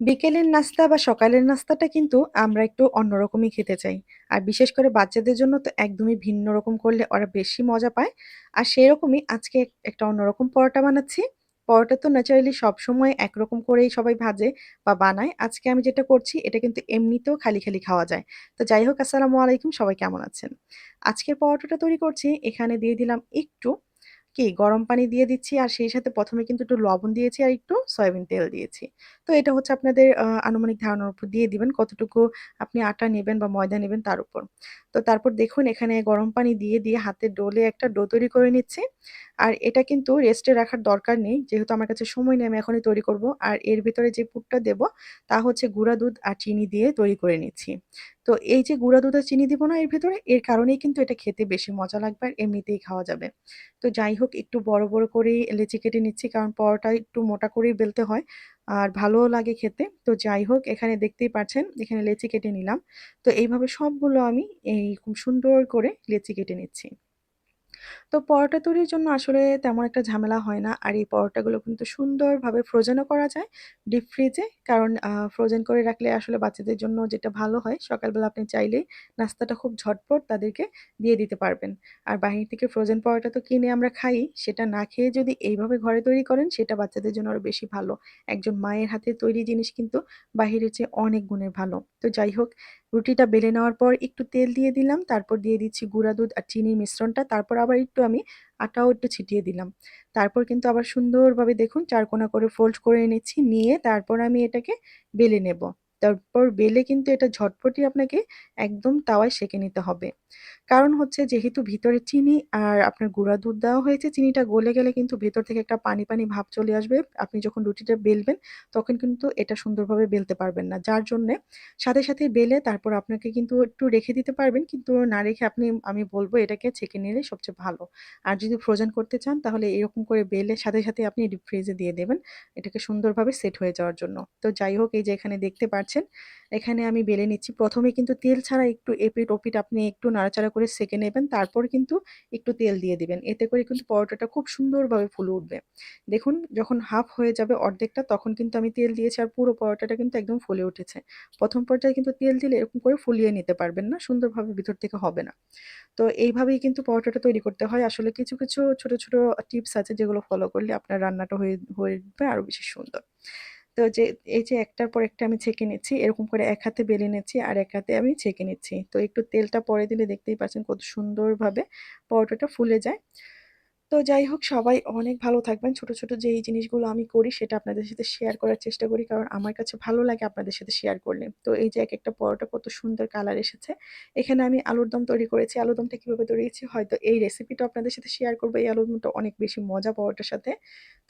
বিকেলের নাস্তা বা সকালের নাস্তাটা কিন্তু আমরা একটু অন্যরকমই খেতে চাই। আর বিশেষ করে বাচ্চাদের জন্য তো একদমই ভিন্ন রকম করলে ওরা বেশি মজা পায়। আর সেরকমই আজকে এক একটা অন্যরকম পরোটা বানাচ্ছি। পরোটা তো ন্যাচারালি সবসময় একরকম করেই সবাই ভাজে বা বানায়। আজকে আমি যেটা করছি এটা কিন্তু এমনিতেও খালি, খালি খাওয়া যায়। তো যাই হোক আসসালামু আলাইকুম সবাই কেমন আছেন? আজকের পরোটাটা তৈরি করছি এখানে দিয়ে দিলাম একটু কি গরম পানি দিয়ে দিচ্ছি আর সেই সাথে প্রথমে কিন্তু একটু লবণ দিয়েছি আর একটু সয়াবিন তেল দিয়েছি। তো এটা হচ্ছে আপনাদের আনুমানিক ধারণার উপর দিয়ে দিবেন কতটুকু আপনি আটা নিবেন বা ময়দা নেবেন তার উপর। তো তারপর দেখুন এখানে গরম পানি দিয়ে, দিয়ে হাতে ডোলে একটা ডো তৈরি করে নিচ্ছি। আর এটা কিন্তু রেস্টে রাখার দরকার নেই। যেহেতু আমার কাছে সময় নেই আমি এখনই তৈরি করব। আর এর ভিতরে যে পুরটা দেব তা হচ্ছে গুঁড়া দুধ আর চিনি দিয়ে তৈরি করে নিচ্ছি। তো এই যে গুঁড়া দুধ আর চিনি দিব না এর ভেতরে এর কারণেই কিন্তু এটা খেতে বেশি মজা লাগবে আর এমনিতেই খাওয়া যাবে। তো যাই হোক একটু বড়, বড় করেই লেচি কেটে নিচ্ছি কারণ পরোটা একটু মোটা করেই বেলতে হয়। আর ভালোও লাগে খেতে। তো যাই হোক এখানে দেখতেই পাচ্ছেন এখানে লেচি কেটে নিলাম। তো এইভাবে সবগুলো আমি এই সুন্দর করে লেচি কেটে নিচ্ছি। তো পরোটা তৈরির জন্য আসলে তেমন একটা ঝামেলা হয় না। আর এই পরোটাগুলো কিন্তু সুন্দরভাবে ফ্রোজেনও করা যায় ডিপ ফ্রিজে। কারণ ফ্রোজেন করে রাখলে আসলে বাচ্চাদের জন্য যেটা ভালো হয়, সকালবেলা আপনি চাইলেই নাস্তাটা খুব ঝটপট তাদেরকে দিয়ে দিতে পারবেন। আর বাহির থেকে ফ্রোজেন পরোটা তো কিনে আমরা খাই। সেটা না খেয়ে যদি এইভাবে ঘরে তৈরি করেন, সেটা বাচ্চাদের জন্য আরও বেশি ভালো। একজন মায়ের হাতে তৈরি জিনিস কিন্তু বাহিরের চেয়ে অনেক গুণে ভালো। তো যাই হোক রুটিটা বেলে নেওয়ার পর একটু তেল দিয়ে দিলাম। তারপর দিয়ে দিচ্ছি গুঁড়া দুধ আর চিনির মিশ্রণটা। তারপর আবার একটু আমি আটাও একটু ছিটিয়ে দিলাম। তারপর কিন্তু আবার সুন্দরভাবে দেখুন চারকোনা করে ফোল্ড করে এনেছি, নিয়ে তারপর আমি এটাকে বেলে নেব। তারপর বেলে কিন্তু এটা ঝটপটি আপনাকে একদম তাওয়ায় সেঁকে নিতে হবে। কারণ হচ্ছে যেহেতু ভিতরে চিনি আর আপনার গুঁড়া দুধ দেওয়া হয়েছে, চিনিটা গলে গেলে কিন্তু ভেতর থেকে একটা পানি, পানি ভাব চলে আসবে। আপনি যখন রুটিটা বেলবেন তখন কিন্তু এটা সুন্দরভাবে বেলতে পারবেন না। যার জন্যে সাথে, সাথে বেলে তারপর আপনাকে কিন্তু একটু রেখে দিতে পারবেন। কিন্তু না রেখে আপনি আমি বলব এটাকে ছেঁকে নিলেই সবচেয়ে ভালো। আর যদি ফ্রোজেন করতে চান তাহলে এরকম করে বেলে সাথে, সাথে আপনি ডিপ ফ্রিজে দিয়ে দেবেন। এটাকে সুন্দরভাবে সেট হয়ে যাওয়ার জন্য। তো যাই হোক এই যে এখানে দেখতে পাচ্ছেন, এখানে আমি বেলে নিচ্ছি। প্রথমে কিন্তু তেল ছাড়া একটু এপিঠ-ওপিঠ আপনি একটু নাড়াচাড়া করে সেঁকে নেবেন। তারপর কিন্তু একটু তেল দিয়ে দিবেন। এতে করে কিন্তু পরোটাটা খুব সুন্দরভাবে ফুলে উঠবে। দেখুন যখন হাফ হয়ে যাবে অর্ধেকটা তখন কিন্তু আমি তেল দিয়েছি আর পুরো পরোটাটা কিন্তু একদম ফুলে উঠেছে। প্রথম পর্যায়ে কিন্তু তেল দিলে এরকম করে ফুলিয়ে নিতে পারবেন না। সুন্দরভাবে ভিতর থেকে হবে না। তো এইভাবেই কিন্তু পরোটাটা তৈরি করতে হয়। আসলে কিছু, কিছু ছোট, ছোট টিপস আছে যেগুলো ফলো করলে আপনার রান্নাটা হয়ে হয়ে উঠবে আরও বেশি সুন্দর। তো যে, এই যে একটার পর একটা আমি ছেঁকে নিচ্ছি। এরকম করে এক হাতে বেলে নিচ্ছি আর এক হাতে আমি ছেঁকে নিচ্ছি। তো একটু তেলটা পরে দিলে দেখতেই পাচ্ছেন কত সুন্দরভাবে পরোটাটা ফুলে যায়। তো যাই হোক সবাই অনেক ভালো থাকবেন। ছোট, ছোট যেই জিনিসগুলো আমি করি সেটা আপনাদের সাথে শেয়ার করার চেষ্টা করি। কারণ আমার কাছে ভালো লাগে আপনাদের সাথে শেয়ার করলে। তো এই যে এক একটা পরোটা কত সুন্দর কালার এসেছে। এখানে আমি আলুর দম তৈরি করেছি। আলুর দমটা কীভাবে তৈরি করেছি হয়তো এই রেসিপিটা আপনাদের সাথে শেয়ার করব। এই আলুর দমটা অনেক বেশি মজা পরোটার সাথে।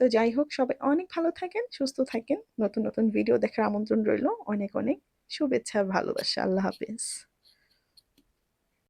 তো যাই হোক সবাই অনেক ভালো থাকেন, সুস্থ থাকেন। নতুন, নতুন ভিডিও দেখার আমন্ত্রণ রইল। অনেক, অনেক শুভেচ্ছা, ভালোবাসা। আল্লাহ হাফেজ।